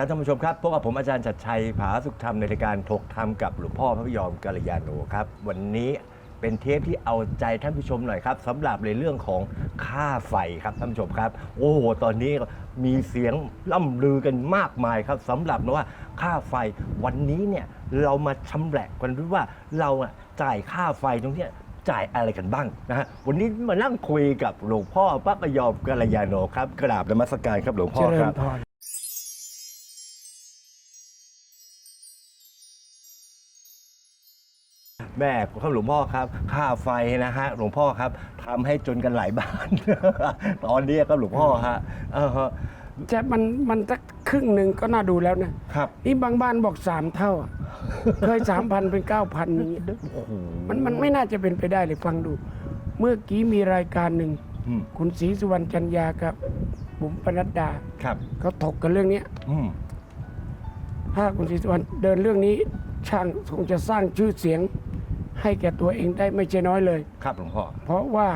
ครับท่านผู้ชมครับพบกับผมอาจารย์ชัดชัยผาสุขธรรมในรายการถกธรรมกับหลวงพ่อพระพยอมกัลยาโนครับ วันนี้เป็นเทปที่เอาใจท่านผู้ชมหน่อยครับสำหรับในเรื่องของค่าไฟครับท่านผู้ชมครับ โอ้โหตอนนี้มีเสียงล่ำลือกันมากมายครับสำหรับว่าค่าไฟวันนี้เนี่ยเรามาชำแหละกันด้วยว่าเราอะจ่ายค่าไฟตรงเนี้ยจ่ายอะไรกันบ้างนะฮะวันนี้มานั่งคุยกับหลวงพ่อพระพยอมกัลยาโนครับกราบนมัสการครับหลวงพ่อครับ แม่ครับหลวงพ่อครับ ค่าไฟนะฮะหลวงพ่อครับทำให้จนกันหลายบ้าน ตอนนี้ครับหลวงพ่อฮะเออฮะจะมันมันสักครึ่งหนึ่งก็น่าดูแล้วนะครับนี่บางบ้านบอกสามเท่าอะ เคยสามพันเป็นเก้าพันอย่างเงี้ยโอ้โหมันมันไม่น่าจะเป็นไปได้เลยฟังดู เมื่อกี้มีรายการหนึ่ง อืมคุณศรีสุวรรณจันยากับบุ๋มปนัดดาครับเขาถกกันเรื่องเนี้ยอืมถ้าคุณศรีสุวรรณเดินเรื่องนี้ช่างคงจะสร้างชื่อเสียง ให้แก่ตัวเองได้ไม่ใช่น้อยเลย ครับหลวงพ่อ เพราะว่า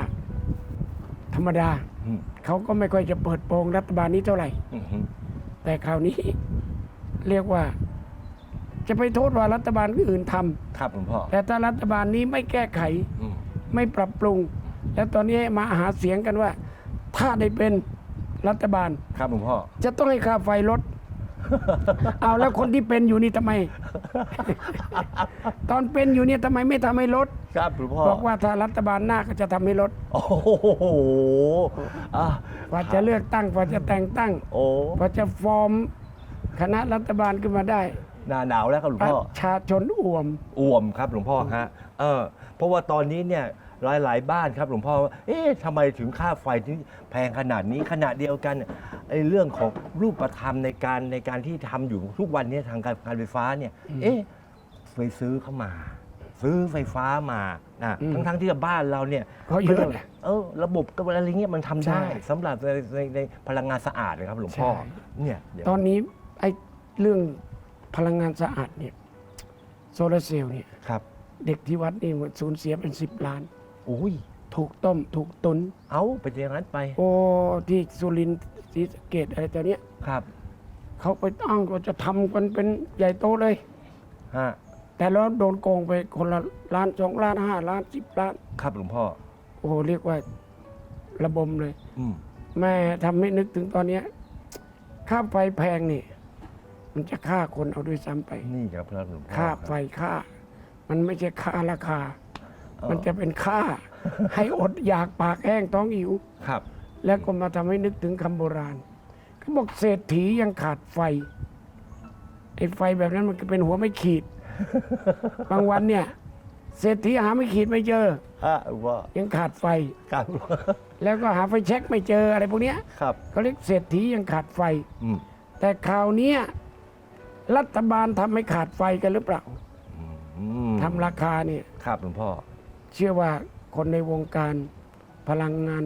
ธรรมดาอืม เขาก็ไม่ค่อยจะเปิดโปงรัฐบาลนี้เท่าไหร่ อืมอืมแต่คราวนี้ เรียกว่า จะไปโทษว่ารัฐบาลอื่นทำครับหลวงพ่อแต่ถ้ารัฐบาลนี้ไม่แก้ไข อืมไม่ปรับปรุง แล้วตอนนี้มาหาเสียงกันว่า ถ้าได้เป็นรัฐบาล ครับหลวงพ่อ จะต้องให้ค่าไฟลด เอาแล้วคนที่เป็นอยู่นี่ทำไม ตอนเป็นอยู่เนี่ยทำไมไม่ทำให้ลด ครับหลวงพ่อบอกว่าถ้ารัฐบาลหน้าก็จะทำให้ลดโอ้โหอะกว่าจะเลือกตั้งกว่าจะแต่งตั้งโอ้กว่าจะฟอร์มคณะรัฐบาลขึ้นมาได้ หนาหนาวแล้วครับหลวงปพ่อระชาชนอ่วม อ่วมครับหลวงพ่อฮะเออเพราะว่าตอนนี้เนี่ย หลายหลายๆบ้านครับ หลวงพ่อว่าเอ๊ะทำไมถึงค่าไฟที่แพงขนาดนี้ขนาดเดียวกันไอ้เรื่องของรูปธรรมในการในการที่ทำอยู่ทุกวันนี้ทางการการไฟฟ้าเนี่ย เอ๊ะไปซื้อเข้ามา ซื้อไฟฟ้ามานะอืมทั้งทั้งๆที่บ้านเราเนี่ยก็เยอะนะเออระบบกับอะไรเงี้ยมันทำใช่ได้สำหรับในในในพลังงานสะอาดนะครับ หลวงพ่อใช่ เนี่ยเดี๋ยวตอนนี้ไอ้เรื่องพลังงานสะอาดเนี่ยโซลาร์เซลล์เนี่ย ครับ เด็กที่วัดนี่หมดสูญเสียเป็นสิบล้าน อุ้ยถูกต้มถูกตุน เอาไปอย่างนั้นไปโอ้ที่สุรินทร์ศรีสะเกตอะไรตัวเนี้ยครับเขาไปอ้างว่าจะทำกันเป็นใหญ่โตเลย ฮะแต่แล้วโดนโกงไปคนละล้านสองล้านห้าล้านสิบล้าน ครับหลวงพ่อ โอ้โหเรียกว่าระบมเลย อืมแม่ทำให้นึกถึงตอนเนี้ยค่าไฟแพงนี่ มันจะฆ่าคนเอาด้วยซ้ำไป นี่ครับครับหลวงพ่อค่าครับไฟค่า มันไม่ใช่ค่าราคาเออ มันจะเป็นค่า ให้อดอยากปากแห้งท้องหิว ครับ แล้วก็มาทำให้นึกถึงคำโบราณเขาบอกเศรษฐียังขาดไฟไอ้ไฟแบบนั้นมันก็เป็นหัวไม่ขีด บางวันเนี่ย เศรษฐีหาไม่ขีดไม่เจอ ฮะหลวงพ่อยังขาดไฟครับแล้วก็หาไฟแช็กไม่เจออะไรพวกเนี้ยครับ เขาเรียกเศรษฐียังขาดไฟ อืมแต่คราวเนี้ยรัฐบาลทำให้ขาดไฟกันหรือเปล่าอืมทำราคาเนี่ย ครับหลวงพ่อ เชื่อว่าคนในวงการพลังงาน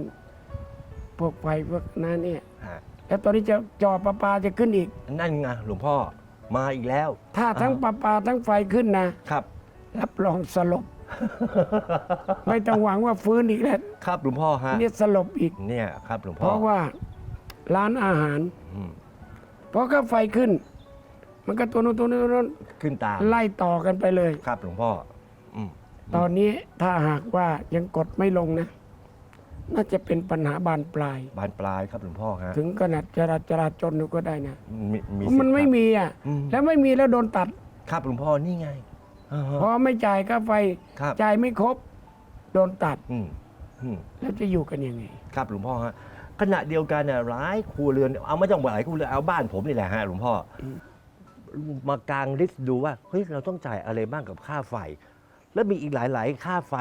พวกไฟพวกนั้นเนี่ยฮะแล้วตอนนี้จะจอประปาจะขึ้นอีก นั่นไงหลวงพ่อมาอีกแล้วถ้าทั้งประปาทั้งไฟขึ้นนะ ครับ รับรองสลบ ไม่ต้องหวังว่าฟื้นอีกแล้วครับหลวงพ่อฮะเนี่ยสลบอีก เนี่ยครับหลวงเพพ่อราะว่าร้านอาหารอืมพอค่าไฟขึ้น มันก็ตัวนู้นตัวนู้นตัวนู้นขึ้นตามไล่ต่อกันไปเลย ครับหลวงพ่ออืม ตอนนี้ถ้าหากว่ายังกดไม่ลงนะ น่าจะเป็นปัญหาบานปลาย บานปลายครับหลวงพ่อฮะถึงขนาดจราจราจนก็ได้นะมีมีเพราะมันไม่สิทธิ์มีอะอืม แล้วไม่มีแล้วโดนตัดครับครับหลวงพ่อนี่ไงอ่าฮะพอไม่จ่ายค่าไฟครับจ่ายไม่ครบ โดนตัดอืมอืม แล้วจะอยู่กันยังไง ครับหลวงพ่อฮะขณะเดียวกันเนี่ยหลายครัวเรือนเอาไม่ต้องหลายครัวเรือนเอาบ้านผมนี่แหละฮะหลวงพ่ออมมากางลิสต์ดูว่าเฮ้ยเราต้องจ่ายอะไรบ้างกับค่าไฟ แล้วมีอีกหลาย ๆ ค่าไฟ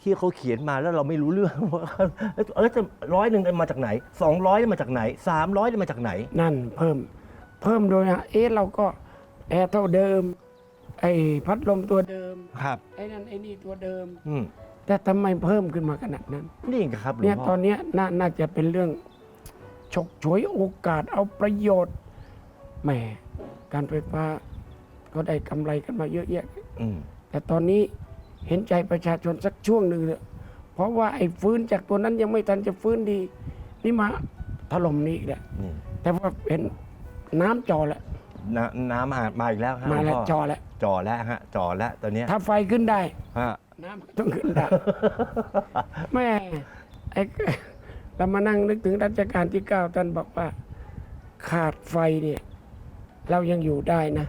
ที่เขาเขียนมาแล้วเราไม่รู้เรื่องว่าเออจะร้อยหนึ่งมาจากไหนสองร้อยมาจากไหนสามร้อยมาจากไหน นั่นเพิ่ม เพิ่มโดยฮะเอ๊ะเราก็แอร์เท่าเดิม ไอ้พัดลมตัวเดิมครับ ไอ้นั่นไอ้นี่ตัวเดิม อืมแต่ทำไมเพิ่มขึ้นมาขนาดนั้น นี่ครับหลวเนี่ยงตพ่ออนเนี้ยนาน่าจะเป็นเรื่องฉกฉวยโอกาสเอาประโยชน์แหมการไฟฟ้าก็ได้กำไรกันมาเยอะแยะ อืมแต่ตอนนี้ เห็นใจประชาชนสักช่วงหนึ่งเลยเพราะว่าไอ้ฟื้นจากตัวนั้นยังไม่ทันจะฟื้นดี นี่มาถล่มนี้อีกแหละนี่แต่ว่าเห็นน้ำจอแล้ว น้ำน้ำมามาอีกแล้วฮะมาหลแล้วงพ่จอแล้ว จ่อแล้วฮะจ่อแล้วตอนเนี้ยถ้าไฟขึ้นได้ ฮะ น้ำก็ต้องขึ้นได้ แม่ไอ้เรามานั่งนึกถึงรัชกาลที่เก้าท่านบอกว่า ขาดไฟเนี่ย เรายังอยู่ได้นะ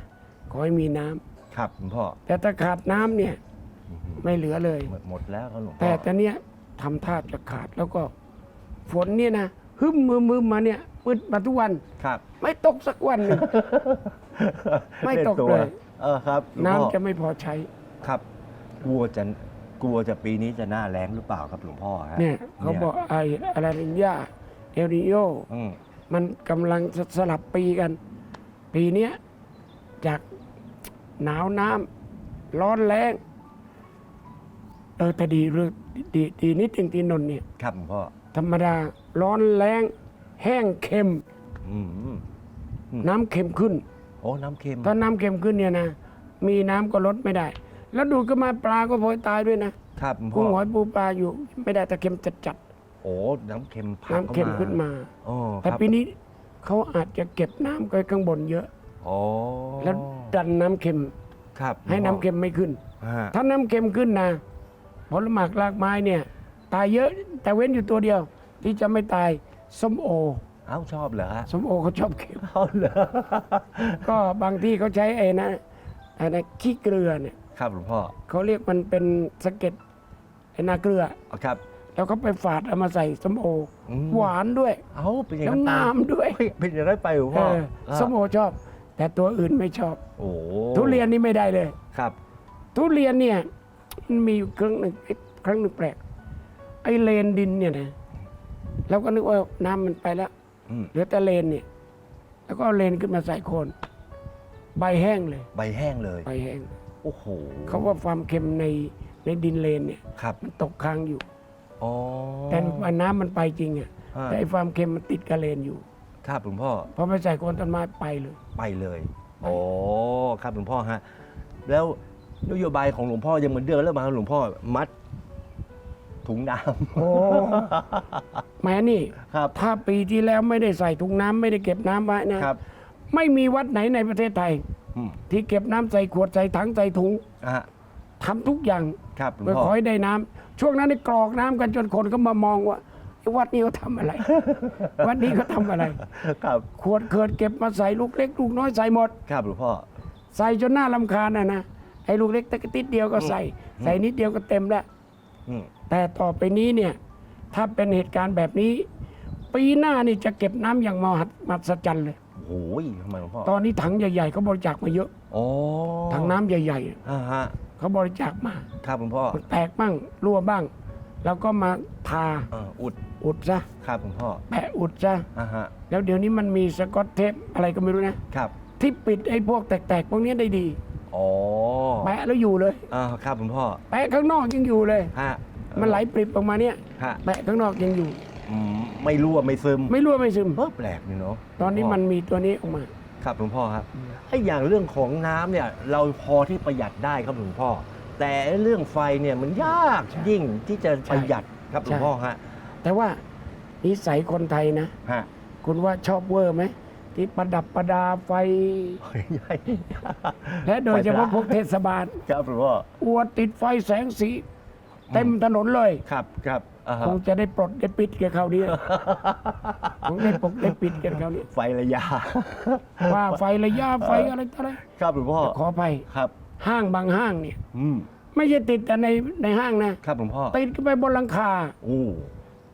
ขอให้มีน้ำ ครับหลวงพ่อ แต่ถ้าขาดน้ำเนี่ย ไม่เหลือเลย หมดหมดแล้วครับหลวงพ่แต่อตอนเนี้ยทำท่าจะขาดแล้วก็ ฝนเนี่ยนะฮึมมือมือมาเนี่ยมืดมาทุกวัน ครับ ไม่ตกสักวันหนึ่ง ไม่ตกนวเลย เออครับหลวงน้ำพ่อจะไม่พอใช้ ครับ กลัวจะกลัวจะปีนี้จะหน้าแรงหรือเปล่าครับหลวงพ่อฮะเนี่ยเขาบอกไอ้อะไรนินยาเอลนิโย อืมมันกำลังสลับปีกัน ปีเนี้ยจากหนาวน้ำร้อนแรงเออแต่ดีเรื่องดีดีนิดจริงที่นนท์เนี่ย ครับหลวงพ่อธรรมดาร้อนแรงแห้งเค็มอืมอืมน้ำเค็มขึ้น โอ้น้ำเค็ม ถ้าน้ำเค็มขึ้นเนี่ยนะ มีน้ำก็ลดไม่ได้ แล้วดูดก็มาปลาก็พลอยตายด้วยนะครับหลวงพ่กุ้งหออยปูปลาอยู่ไม่ได้แต่เค็มจัดจัดโอ้น้ำเค็มๆพัดน้ำเค็มขึ้นมา โอ้แต่ครับปีนี้เขาอาจจะเก็บน้ำไว้ข้างบนเยอะ โอ้แล้วดันน้ำเค็ม ครับให้น้ำเค็มไม่ขึ้น ฮะถ้าน้ำเค็มขึ้นนะ ผลหมากรากไม้เนี่ยตายเยอะแต่เว้นอยู่ตัวเดียว ที่จะไม่ตายส้มโอเอ้าชอบเหรอฮะส้มโอเขาชอบเค็มเอาเหรอ ก็บางที่เขาใช้ไอ้นะไอ้นะขี้เกลือเนี่ยครับหลวงพ่อเขาเรียกมันเป็นสะเก็ดไอ้นาเกลือ เอาครับ แล้วก็ไปฝาดเอามาใส่ส้มโออืมหวานด้วยเอ้าเป็นอย่างแล้วนั้นตางามด้วยเฮ้ยเป็นอย่างนั้นไปหลวงเอพ่อออ่าส้มโอชอบ แต่ตัวอื่นไม่ชอบ โอ้ทุเรียนนี่ไม่ได้เลย ครับ ทุเรียนเนี่ย มันมีอยู่ครั้งหนึ่งไอ้ครั้งหนึ่งแปลก ไอ้เลนดินเนี่ยนะเราก็นึกว่าน้ำมันไปแล้วอืมเหลือแต่เลนเนี่ย แล้วก็เอาเลนขึ้นมาใส่โคน ใบแห้งเลย ใบแห้งเลย ใบแห้ง โอ้โหเขาว่าความเค็มในในดินเลนเนี่ย ครับมันตกค้างอยู่ อ๋อแต่ว่าน้ำมันไปจริงอะอ่าแต่ไอ้ความเค็มมันติดกับเลนอยู่ครับหลวงพ่อ พอไปใส่โคนต้นไม้ไปเลย ไปเลย โอ้ ครับหลวงพ่อฮะ แล้ว นโยบายของหลวงพ่อยังเหมือนเดิมแล้วมาหลวงพ่อมัดถุงน้โอ้แม้นี่ำ ครับ ถ้าปีที่แล้วไม่ได้ใส่ถุงน้ำไม่ได้เก็บน้ำไว้นะ ครับ ไม่มีวัดไหนในประเทศไทย อืมที่เก็บน้ำใส่ขวดใส่ถังใส่ถุงอะทำทุกอย่างครับหลวงเพื่อพ่อขอให้ได้น้ำช่วงนั้นนี่กรอกน้ำกันจนคนก็มามองว่าไอ้วัดนี้เขาทำอะไร วัดนี้เขาทำอะไร ครับ ขวดเขิดเก็บมาใส่ลูกเล็กลูกน้อยใส่หมด ครับหลวงพ่อ ใส่จนหน้าลำคาญนะนะ ไอ้ลูกเล็กตะกติดเดียวก็ใส่ ใส่นิดเดียวก็เต็มแล้วอืมแต่ต่อไปนี้เนี่ย ถ้าเป็นเหตุการณ์แบบนี้ ปีหน้านี่จะเก็บน้ำอย่างมหัศมหัศจรรย์เลยโอ้ยทำไมหลวงพ่อตอนนี้ถังใหญ่ๆเขาบริจาคมาเยอะโอ้ถังน้ำใหญ่อ่าฮะๆเขาบริจาคมาครับหลวงพ่อมันแตกบ้างรั่วบ้าง แล้วก็มาทาอ่าอุดอุดซะครับหลวงพ่อแปะอุดซะอ่าฮะแล้วเดี๋ยวนี้มันมีสกอตเทปอะไรก็ไม่รู้นะ ครับ ที่ปิดไอ้พวกแตกๆพวกนี้ได้ดี อ๋อแปะแล้วอยู่เลยอ่าครับหลวงพ่อแปะข้างนอกยังอยู่เลย ฮะมันไหลปริบออกมาเนี่ยฮะแปะข้างนอกยังอยู่ อืมไม่รั่วไม่ซึมไม่รั่วไม่ซึม เออแปลกนี่เนาะตอนนี้มันมีตัวนี้ออกมา ครับหลวงพ่อครับไอ้อย่างเรื่องของน้ำเนี่ย เราพอที่ประหยัดได้ครับหลวงพ่อ แต่เรื่องไฟเนี่ยมันยากใช่ยิ่งที่จะประหยัดครับหลวงพ่อฮะแต่ว่านิสัยคนไทยนะ ฮะคุณว่าชอบเวอร์ไหม ที่ประดับประดาไฟเฮ้ยใหญ่ และโดยเฉพาะพวกเทศบาลครับหลวงพ่ออวดติดไฟแสงสี เต็มถนนเลย ครับครับอ่าฮะคงจะได้ปลดได้ปิดกันคราวนี้ คงได้ปลดได้ปิดกันคราวนี้ไฟระยะ ว่าไฟระยะไฟอะไรต่ออะไรครับหลวงพ่อขอไปครับ ห้างบางห้างเนี่ย อืมไม่ใช่ติดแต่ในในห้างนะครับหลวงพ่อติดขึ้นไปบนหลังคา โอ้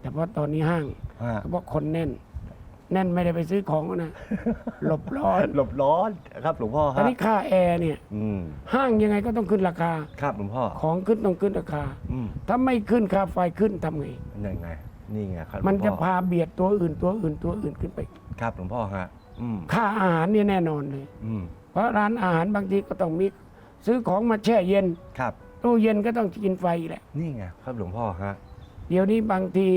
แต่ว่าตอนนี้ห้างฮะเขาบอกคนแน่นแน่นไม่ได้ไปซื้อของนะหลบร้อนหลบร้อนครับหลวงพ่อตอนฮะนี้ค่าแอร์เนี่ย อืมห้างยังไงก็ต้องขึ้นราคา ครับหลวงพ่อของขึ้นต้องขึ้นราคา อืมถ้าไม่ขึ้นค่าไฟขึ้นทำไง ยังไง นี่ไงครับมันหลวงจะพ่อพาเบียดตัวอื่นตัวอื่นตัวอื่นขึ้นไป ครับหลวงพ่อฮะอืมค่าอาหารเนี่ยแน่นอนเลย อืมเพราะร้านอาหารบางทีก็ต้องมีซื้อของมาแช่เย็นครับ ตู้เย็นก็ต้องกินไฟอีกแหละ นี่ไงครับหลวงพ่อฮะเดี๋ยวนี้บางที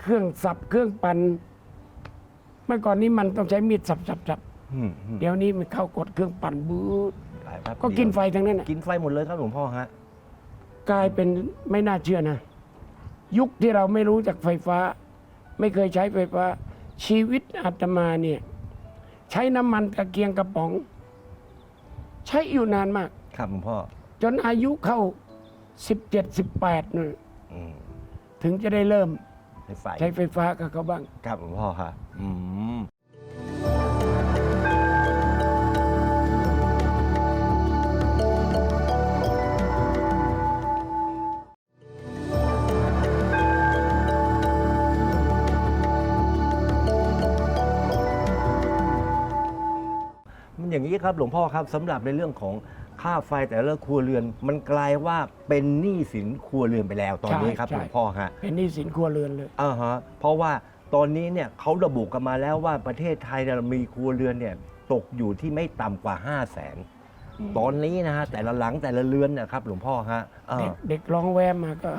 เครื่องสับเครื่องปั่นเมื่อก่อนนี้มันต้องใช้มีดสับสับสับอืมอืมเดี๋ยวนี้มันเข้ากดเครื่องปั่นบูดไปแป๊บก็กินเดียวไฟทั้งนั้นน่ะกินไฟหมดเลยครับหลวงพ่อฮะ กลายเป็นไม่น่าเชื่อนะ ยุคที่เราไม่รู้จักไฟฟ้า ไม่เคยใช้ไฟฟ้า ชีวิตอาตมาเนี่ย ใช้น้ำมันตะเกียงกระป๋อง ใช้อยู่นานมาก ครับหลวงพ่อจนอายุเข้าสิบเจ็ดสิบแปดนี่นอืมถึงจะได้เริ่มใช้ไฟใช้ไฟฟ้ากับเขาบ้าง ครับหลวงพ่อฮะ อืมมันอย่างนี้ครับหลวงพ่อครับสำหรับในเรื่องของค่าไฟแต่ละครัวเรือน มันกลายว่าเป็นหนี้สินครัวเรือนไปแล้วตอนนี้ครับใช่หลวงพ่อฮะ เป็นหนี้สินครัวเรือนเลย อ่าฮะเพราะว่า ตอนนี้เนี่ยเขาระบุกันมาแล้วว่าประเทศไทยเนี่ยมีครัวเรือนเนี่ยตกอยู่ที่ไม่ต่ำกว่า 5 0 0แสนตอนนี้นะฮะแต่ละหลังแต่ละเรือนเนะครับหลวงพ่อฮะอ่าเด็กเด็กร้องแวมมาก็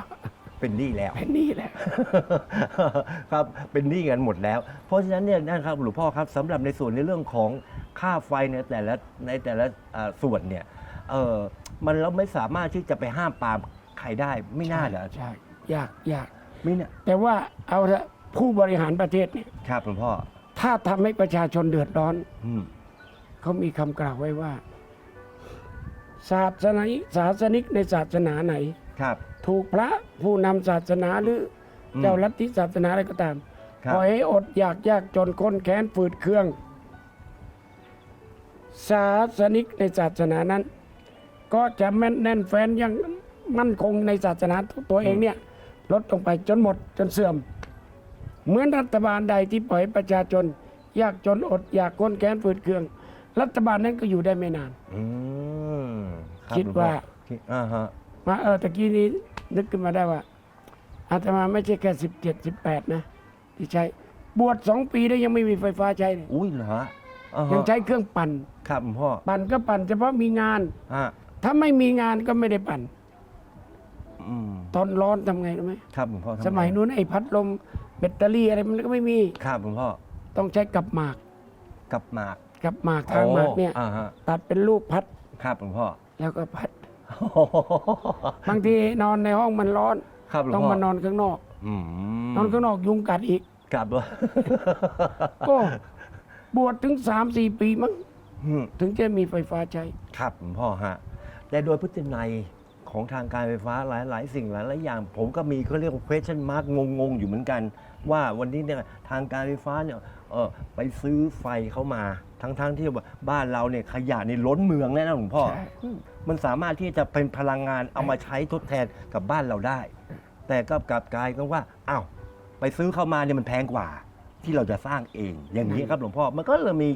เป็นหนี้แล้ว เป็นหนี้แหละครับเป็นหนี้กันหมดแล้ว เพราะฉะนั้นเนี่ยนะครับหลวงพ่อครับสำหรับในส่วนในเรื่องของค่าไฟในแต่ละในแต่ละอ่าส่วนเนี่ยเออมันเราไม่สามารถที่จะไปห้ามปรามใครได้ไม่น่าเหรอใช่ยากยากไม่น่าแต่ว่าเอาละ ผู้บริหารประเทศเนี่ยครับหลวงพ่อถ้าทำให้ประชาชนเดือดร้อน อืมเขามีคำกล่าวไว้ว่า ศาสนาศาสนิกในศาสนาไหน ครับ ถูกพระผู้นำศาสนาหรืออมเจ้าลัทธิศาสนาอะไรก็ตามครับ ปล่อยให้อดอยากยากจนคนแค้นฝืดเครื่อง ศาสนิกในศาสนานั้น ก็จะแม่นแน่นแฟนอยังมั่นคงในศาสนาตัวเองเนี่ย ลดลงไปจนหมดจนเสื่อม เหมือนรัฐบาลใดที่ปล่อยให้ประชาชน ยากจนอดอยากคนแค้นฝืดเครื่อง รัฐบาลนั้นก็อยู่ได้ไม่นาน อืมรับคิดว่าหลงพ่อคิดอ่าฮะมาเออตะกี้นี้นึกขึ้นมาได้ว่าอาตมาไม่ใช่แค่สิบเจ็ดสิบแปดนะ ที่ใช้บวชสองปีแล้วยังไม่มีไฟฟ้าใช้เลยอุ้ยเหรอฮะอ่าฮะยังใช้เครื่องปั่น ครับหลวงพ่อปั่นก็ปั่นเฉพาะมีงานฮะถ้าไม่มีงานก็ไม่ได้ปั่น อืมตอนร้อนทำไงรู้ไหมครับหลวงพ่อทำไสมัยนู้นไอ้พัดลม แบตเตอรี่อะไรมันก็ไม่มี ครับหลวงพ่อต้องใช้กับหมากกับหมากกับหมากทางหมากเนี่ย โอ้อ่าฮะตัดเป็นรูปพัดครับหลวงพ่อแล้วก็พัด บางทีนอนในห้องมันร้อน ครับหลวงต้องพ่อมานอนข้างนอก อืมนอนข้างนอกยุงกัดอีกครับว่าก็บวชถึงสามสี่ปีมั้งอืมถึงจะมีไฟฟ้าใช้ ครับหลวงพ่อฮะแต่โดยพฤตินัย ของทางการไฟฟ้าหลายๆสิ่งหลายๆอย่าง ผมก็มีเขาเรียกว่า question mark งงๆอยู่เหมือนกัน ว่าวันนี้เนี่ยทางการไฟฟ้าเนี่ยเออไปซื้อไฟเข้ามาทั้งๆที่ว่าบ้านเราเนี่ยขยะนี่ล้นเมืองแน่นะหลวงพ่อใช่มันสามารถที่จะเป็นพลังงานเอามาใช้ทดแทนกับบ้านเราได้ แต่ก็กลับกลายก็ว่าอ้าวไปซื้อเข้ามาเนี่ยมันแพงกว่า ที่เราจะสร้างเอง อย่างนี้ครับหลวงพ่อมันก็เลยมี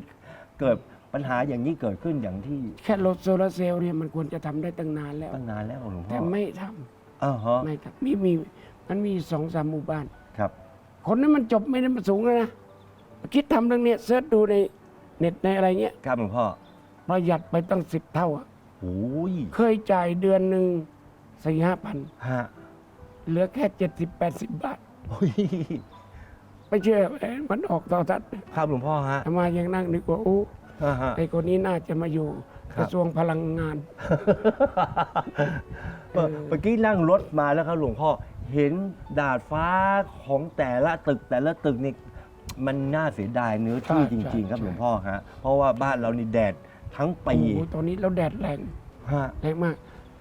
เกิด ปัญหาอย่างนี้เกิดขึ้นอย่างที่แค่รถโซลาร์เซลล์เนี่ยมันควรจะทำได้ตั้งนานแล้ว ตั้งนานแล้วหลวงพ่แต่อไม่ทำอ่าฮะไม่ทำมีมีมันมีสองสามหมู่บ้าน ครับ คนนั้นมันจบไม่ได้มาสูงเลยนะคิดทำเรื่องเนี้ยเสิร์ชดูในเน็ตในอะไรเงี้ยครับหลวงพ่อประหยัดไปตั้งสิบเท่าอะโอ้ยเคยจ่ายเดือนหนึ่งสี่ห้าพันฮะเหลือแค่เจ็ดสิบแปดสิบบาท โอ้ยไม่เชื่อเอ๊ะมันออกต่อทัศน์ครับหลวงพ่อฮะ อามายังนั่งนึกว่าโอ้ อ่าฮะ ไอคนนี้น่าจะมาอยู่ครับกระทรวงพลังงานเมื่อเมื่อกี้นั่งรถมาแล้วครับหลวงพ่อเห็นดาดฟ้าของแต่ละตึกแต่ละตึกนี่มันน่าเสียดายเนื้อที่ใช่จริง ๆ ครับใช่ หลวงพ่อฮะเพราะว่าบ้านเรานี่แดดทั้งปีโอ้โหตอนนี้เราแดดแรงฮะแรงมาก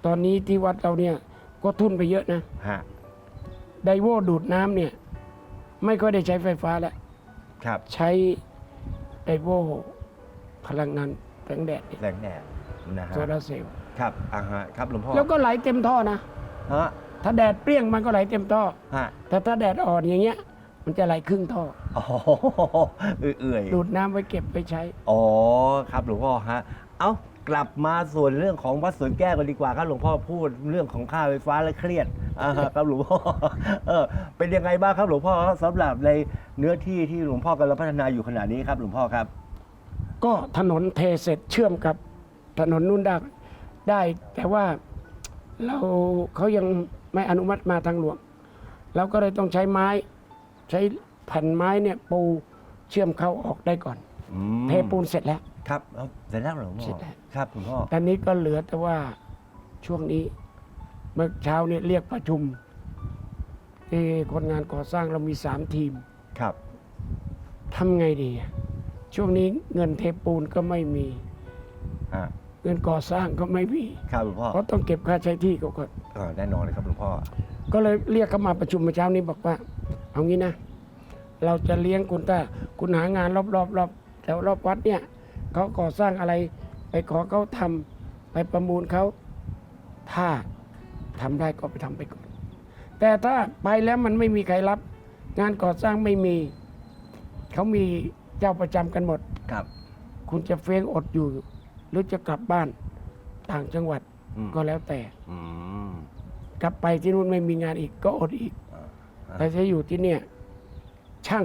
ตอนนี้ที่วัดเราเนี่ยก็ทุนไปเยอะนะฮะไดโวดูดน้ำเนี่ย ไม่ค่อยได้ใช้ไฟฟ้าแล้ว ครับ ใช้ไดโว พลังงานแสงแดดเนี่ยแสงแดดนะฮะโซลาร์เซลล์ครับอ่าฮะครับหลวงพ่อแล้วก็ไหลเต็มท่อนะฮะถ้าแดดเปรี้ยงมันก็ไหลเต็มท่อฮะแต่ถ้าแดดอ่อนอย่างเงี้ย มันจะไหลครึ่งท่ออ๋อเอื่อยๆดูดน้ำไว้เก็บไปใช้อ๋อครับหลวงพ่อฮะเอากลับมาส่วนเรื่องของวัดสวนแก้วกันดีกว่าครับหลวงพ่อพูดเรื่องของค่าไฟฟ้าและเครียดอ่าฮะครับหลวงพ่อเออเป็นยังไงบ้างครับหลวงพ่อครับสำหรับในเนื้อที่ที่หลวงพ่อกำลังพัฒนาอยู่ขณะนี้ครับหลวงพ่อครับ ก็ถนนเทเสร็จเชื่อมกับถนนนุ่นได้ได้ แต่ว่าเราเขายังไม่อนุมัติมาทางหลวงเราก็เลยต้องใช้ไม้ใช้แผ่นไม้เนี่ยปูเชื่อมเข้าออกได้ก่อน อืมเทปูนเสร็จแล้ว ครับเอาเสร็จแล้วเหรอหลวงเสร็พ่อจแล้ว ครับคุณพ่อตอนนี้ก็เหลือแต่ว่าช่วงนี้เมื่อเช้าเนี่ยเรียกประชุมที่คนงานก่อสร้างเรามีสามทีมครับทำไงดีอะ ช่วงนี้เงินเทปูนก็ไม่มี อ่าเงินก่อสร้างก็ไม่มีครับหลวงพ่อเพราะต้องเก็บค่าใช้ที่เขาก่อนเออแน่นอนเลยครับหลวงพ่อก็เลยเรียกเขามาประชุมเมื่อเช้านี้บอกว่า เอางี้นะ เราจะเลี้ยงคุณถ้าคุณหางานรอบรอบรอบแถวรอบวัดเนี่ยเขาก่อสร้างอะไร ไปขอเขาทำไปประมูลเขาถ้าทำได้ก็ไปทำไปก่อน แต่ถ้าไปแล้วมันไม่มีใครรับ งานก่อสร้างไม่มี เขามี เจ้าประจำกันหมด ครับ คุณจะเฟ้งอดอยู่ หรือจะกลับบ้านต่างจังหวัดอืมก็แล้วแต่ อืม กลับไปที่นู่นไม่มีงานอีกก็อดอีก อ่าแต่ถ้าอยู่ที่เนี่ยช่าง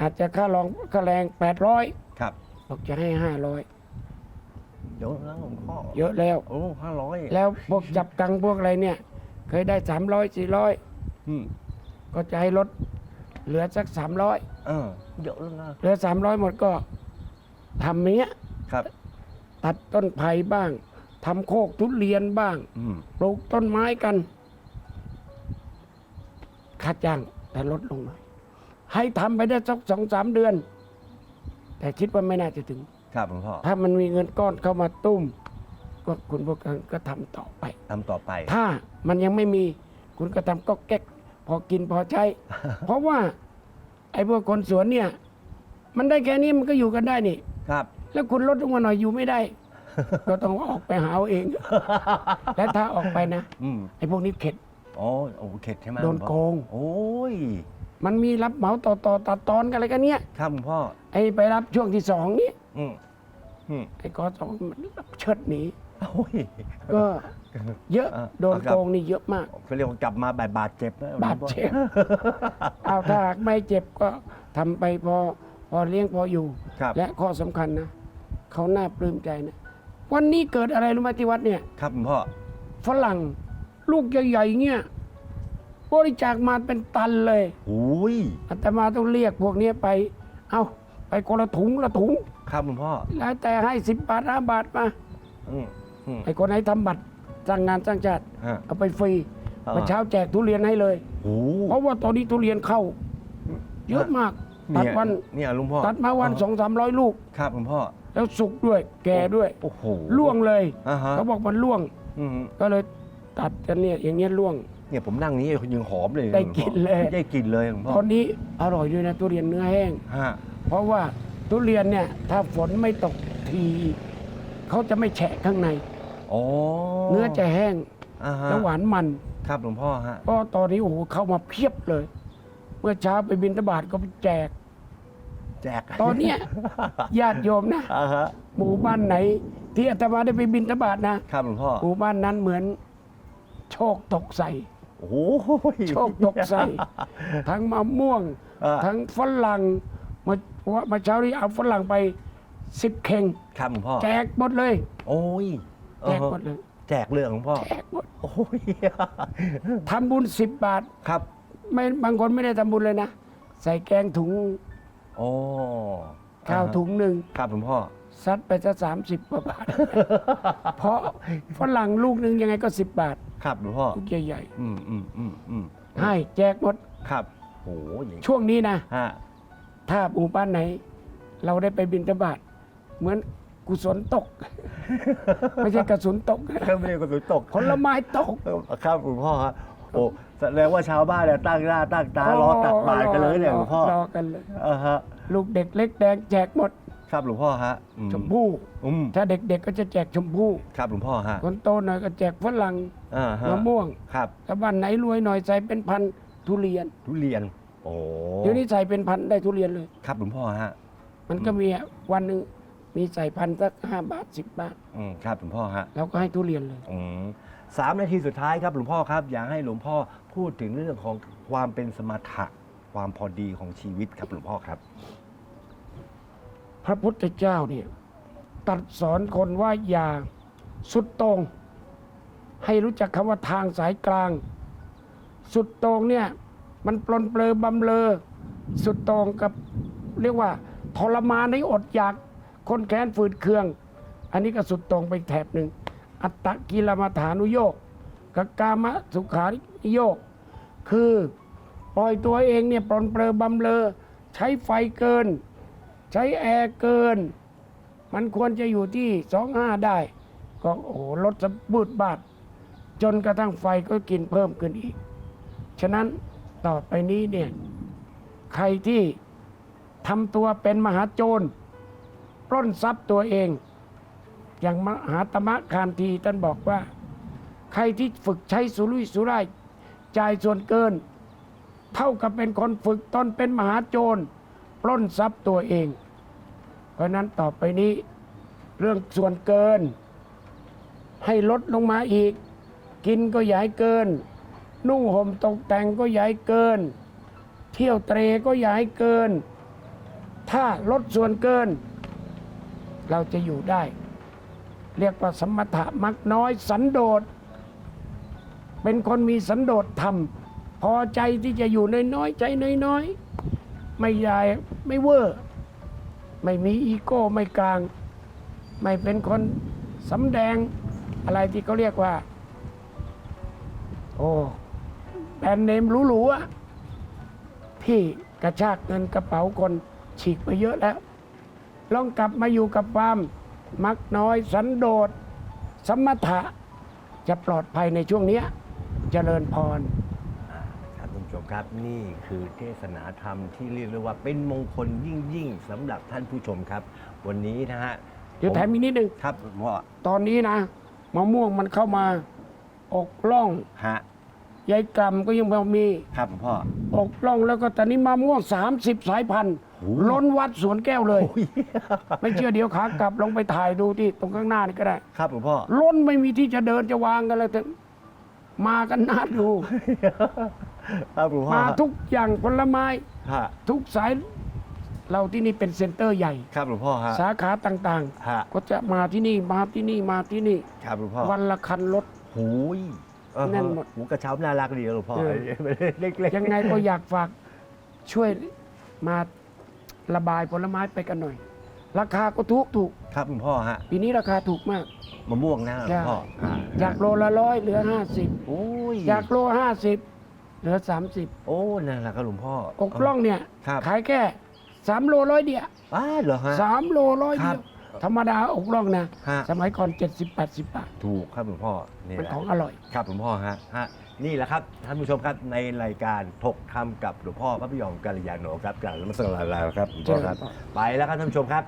อาจจะค่ารองค่าแรงแปดร้อยครับ บอกจะให้ห้าร้อยเดี๋ยวนะหลวงพ่อเยอะแล้ว โอ้ห้าร้อยแล้วพวกจับกังพวกอะไรเนี่ย เคยได้สามร้อยสี่ร้อยอืมก็จะให้ลดเหลือสักสามร้อยเออ เยอะแล้วนะเหลือสามร้อยหมดก็ทำเนี้ย ครับตัดต้นไผ่บ้างทำโคกทุเรียนบ้างอืมปลูกต้นไม้กันค่าจ้างแต่ลดลงหน่อยให้ทำไปได้สักสองสามเดือน แต่คิดว่าไม่น่าจะถึง ครับหลวงพ่อถ้ามันมีเงินก้อนเข้ามาตุ้ม ก็คุณพวกกันก็ทำต่อไป ทำต่อไป ถ้ามันยังไม่มี คุณก็ทำก็แก๊กพอกินพอใช้ เพราะว่า ไอ้พวกคนสวนเนี่ย มันได้แค่นี้มันก็อยู่กันได้นี่ ครับ แล้วคุณลดลงมาหน่อยอยู่ไม่ได้ ก็ต้องออกไปหาเอาเอง และถ้าออกไปนะอืมไอ้พวกนี้เข็ด อ๋อโอ้เข็ดใช่ไหมโดนหลวงพ่อโกง โอ้ยมันมีรับเหมาต่อต่อตัดตอนกันอะไรกันเนี้ยครับหลวงพ่อ ไอ้ไปรับช่วงที่สองนี้อืมอืมไอ้กอสองมันรับเชิดหนีโอ้ยก็ เยอะอะโดนครับโกงนี่เยอะมากเขาเรียกว่ากลับมาแบบบาดเจ็บนะหลวงพ่อบาดเจ็บเอาถ้าหากไม่เจ็บก็ทำไปพอพอเลี้ยงพออยู่ครับและข้อสำคัญนะเขาน่าปลื้มใจนะวันนี้เกิดอะไรรู้ไหมที่วัดเนี่ย ครับหลวงพ่อฝรั่งลูกใหญ่ๆเงี้ยบริจาคมาเป็นตันเลยโอ้ยอาตมาต้องเรียกพวกเนี้ยไป เอาไปคนละถุงละถุง ครับหลวงพ่อ แล้วแต่ให้สิบบาทห้าบาทมาอืมอืมไอ้คนไหนทำบัตร จ้างงานจ้างชาติฮะเอาไปฟรีอ่าเมื่อเช้าแจกทุเรียนให้เลย โอ้เพราะว่าตอนนี้ทุเรียนเข้า เยอะมากตัดเนี่ยวันเนี่ยหลวงพ่อตัดมาวันสองสามร้อยลูก ครับหลวงพ่อแล้วสุกด้วย แก่ด้วยโอ้โหล่วงเลยอ่าฮะเขาบอกมันล่วง อืมก็เลยตัดกันเนี่ยอย่างเงี้ยล่วง เนี่ยผมนั่งนี้ยังหอมเลยได้หวงพ่อกินเลย ได้กินเลยหลวงพ่อตอนนี้อร่อยด้วยนะทุเรียนเนื้อแห้ง ฮะเพราะว่าทุเรียนเนี่ยถ้าฝนไม่ตกทีเขาจะไม่แฉะข้างใน อ๋อเนื้อจะแห้งอ่าฮะแล้วหวานมันครับหลวงพ่อฮะก็ตอนนี้โอ้โหเข้ามาเพียบเลย เมื่อเช้าไปบินทบาทก็ไปแจก แจกตอนเนี้ย ญาติโยมนะ อ่าฮะหมู่บ้านไหน ที่อาตมาได้ไปบินทบาทนะครับหลวงพ่อหมู่บ้านนั้นเหมือน โชคตกใส่ โอ้โหโชคตกใส่ ทั้งมะม่วงเออทั้งฝรั่งมาว่ามาเช้านี้เอาฝรั่งไปสิบเข่งครับหลวงพ่อแจกหมดเลย โอ้ย แจกหมดเลยแจกเลยหลวงพ่อ แจกหมดโอ้ยทำบุญสิบบาท ครับ ไม่บางคนไม่ได้ทำบุญเลยนะ ใส่แกงถุงโอ้ข้าวถุงหนึ่งครับหลวงพ่อ ซัดไปจะสามสิบกว่าบาท เพราะฝรั่งลูกหนึ่งยังไงก็สิบบาท ครับหลวงพ่อลูกใหญ่อืมอืมอืมอืมๆให้แจกหมด ครับโอ้ยอย่างช่วงนี้นะ ฮะ ถ้าหมู่บ้านไหน เราได้ไปบินทบาทเหมือน กุศลตก ไม่ใช่กระสุนตกเครื่องไม่ได้กระสุนตกผลไม้ตกเออครับหลวงพ่อฮะโอ้แสดงว่าชาวบ้านเนี่ยตั้งหน้าตั้งตารอตักบาตรกันเลยเนี่ยหลวงพ่อรอกันเลยอ่าฮะลูกเด็กเล็กแดงแจกหมดครับหลวงพ่อฮะอืชมพู่อืมถ้าเด็กๆก็จะแจกชมพู่ครับหลวงพ่อฮะคนโตหน่อยก็แจกฝรั่งอ่าฮะมะม่วงครับถ้าบ้านไหนรวยหน่อยใส่เป็นพันทุเรียนทุเรียน โอ้เดี๋ยวนี้ใส่เป็นพันได้ทุเรียนเลย ครับหลวงพ่อฮะ มันก็มีวันหนึ่ง มีใส่พันสักห้าบาทสิบบาท อืมครับหลวงพ่อฮะเราก็ให้ทุเรียนเลย อืมสามนาทีสุดท้ายครับหลวงพ่อครับ อยากให้หลวงพ่อพูดถึงเรื่องของความเป็นสมถะความพอดีของชีวิตครับหลวงพ่อครับ พระพุทธเจ้าเนี่ยตรัดสอนคนว่าอย่าสุดโตรง ให้รู้จักคำว่าทางสายกลาง สุดโต่งเนี่ยมันปลนเปลือบำเลอ สุดโต่งกับเรียกว่า ทรมานให้อดอยาก คนแค้นฝืดเคือง อันนี้ก็สุดต่งไปแถบหนึ่ง อัตตกิลมัฐานุโยกกกามะสุขานิโยก คือปล่อยตัวเองเนี่ยปลนเปลือบำเลอ ใช้ไฟเกิน ใช้แอร์เกิน มันควรจะอยู่ที่สองห้าได้ ก็โอ้โหลดสบูดบาดจนกระทั่งไฟก็กินเพิ่มขึ้นอีก ฉะนั้นต่อไปนี้เนี่ย ใครที่ทำตัวเป็นมหาโจร ปล้นทรัพย์ตัวเอง อย่างมหาตมะคานทีท่านบอกว่า ใครที่ฝึกใช้สุรุ่ยสุร่ายจ่ายส่วนเกิน เท่ากับเป็นคนฝึกตนเป็นมหาโจรปล้นทรัพย์ตัวเอง เพราะนั้นต่อไปนี้ เรื่องส่วนเกิน ให้ลดลงมาอีก กินก็อย่าให้เกิน นุ่งห่มตกแต่งก็อย่าให้เกิน เที่ยวเตรก็อย่าให้เกิน ถ้าลดส่วนเกิน เราจะอยู่ได้ เรียกว่าสมถะมักน้อยสันโดษ เป็นคนมีสันโดษธรรม พอใจที่จะอยู่น้อยๆใจน้อยๆไม่ใหญ่ไม่เวอร์ ไม่มีอีโก้ไม่กลาง ไม่เป็นคนสำแดงอะไรที่เขาเรียกว่า โอ้แบรนด์เนมหรูๆที่กระชากเงินกระเป๋าคนฉีกไปเยอะแล้ว ลองกลับมาอยู่กับความมักน้อยสันโดษ สมถะจะปลอดภัยในช่วงเนี้ยเจริญพรอ่าครับท่านผู้ชมครับนี่คือเทศนาธรรมที่เรียกได้ว่าเป็นมงคลยิ่งยิ่งๆสำหรับท่านผู้ชมครับ วันนี้นะฮะเดี๋ยวแถมอีกนิดนึง ครับหลวงพ่อตอนนี้นะมะม่วงมันเข้ามาอกล่องฮะยายกรำก็ยังพอมีครับหลวงพ่ออกล่องแล้วก็ตอนนี้มะม่วง 30 สายพันธุ์โอ้ ล้นวัดสวนแก้วเลยโอ้ยไม่เชื่อเดี๋ยวขากลับลองไปถ่ายดูที่ตรงข้างหน้านี่ก็ได้ ครับหลวงพ่อ ล้นไม่มีที่จะเดินจะวางกันเลยถึงมากันนาดูครับหลวงพ่อมาทุกอย่างผลไม้ ฮะทุกสาย เราที่นี่เป็นเซ็นเตอร์ใหญ่ ครับหลวงพ่อฮะ สาขาต่างฮะ ๆ ก็จะมาที่นี่มาที่นี่มาที่นี่ ครับหลวงพ่อวันละคันรถ หูยเออแน่นหมดหูกระเช้าน่ารักดีนะหลวงพ่อเออ เล็กๆยังไงก็อยากฝากช่วยมา ระบายผลไม้ไปกันหน่อย ราคาก็ถูกถูกครับหลวงพ่อฮะปีนี้ราคาถูกมาก มะม่วงนะหลวงพ่อฮะจากโลละร้อยเหลือห้าสิบโอ้ยจากโลห้าสิบเหลือสามสิบโอ้นั่นแหละครับหลวงพ่ออกล่องเนี่ย ครับขายแค่สามโลร้อยเดียวอ้าเหรอฮะ สามโลร้อยเดียวครับธรรมดาอกล่องนะ ฮะสมัยก่อนเจ็ดสิบแปดสิบบาท ถูกครับหลวงพ่อนี่มันแหละของอร่อย ครับหลวงพ่อฮะฮะ นี่แหละครับท่านผู้ชมครับในรายการถกคำกับหลวงพ่อพระพยอมกัลยาโนครับกล่าวนมัสการลาครับหลวงพ่อครับเจริญพรไปแล้วครับท่านผู้ชมครับ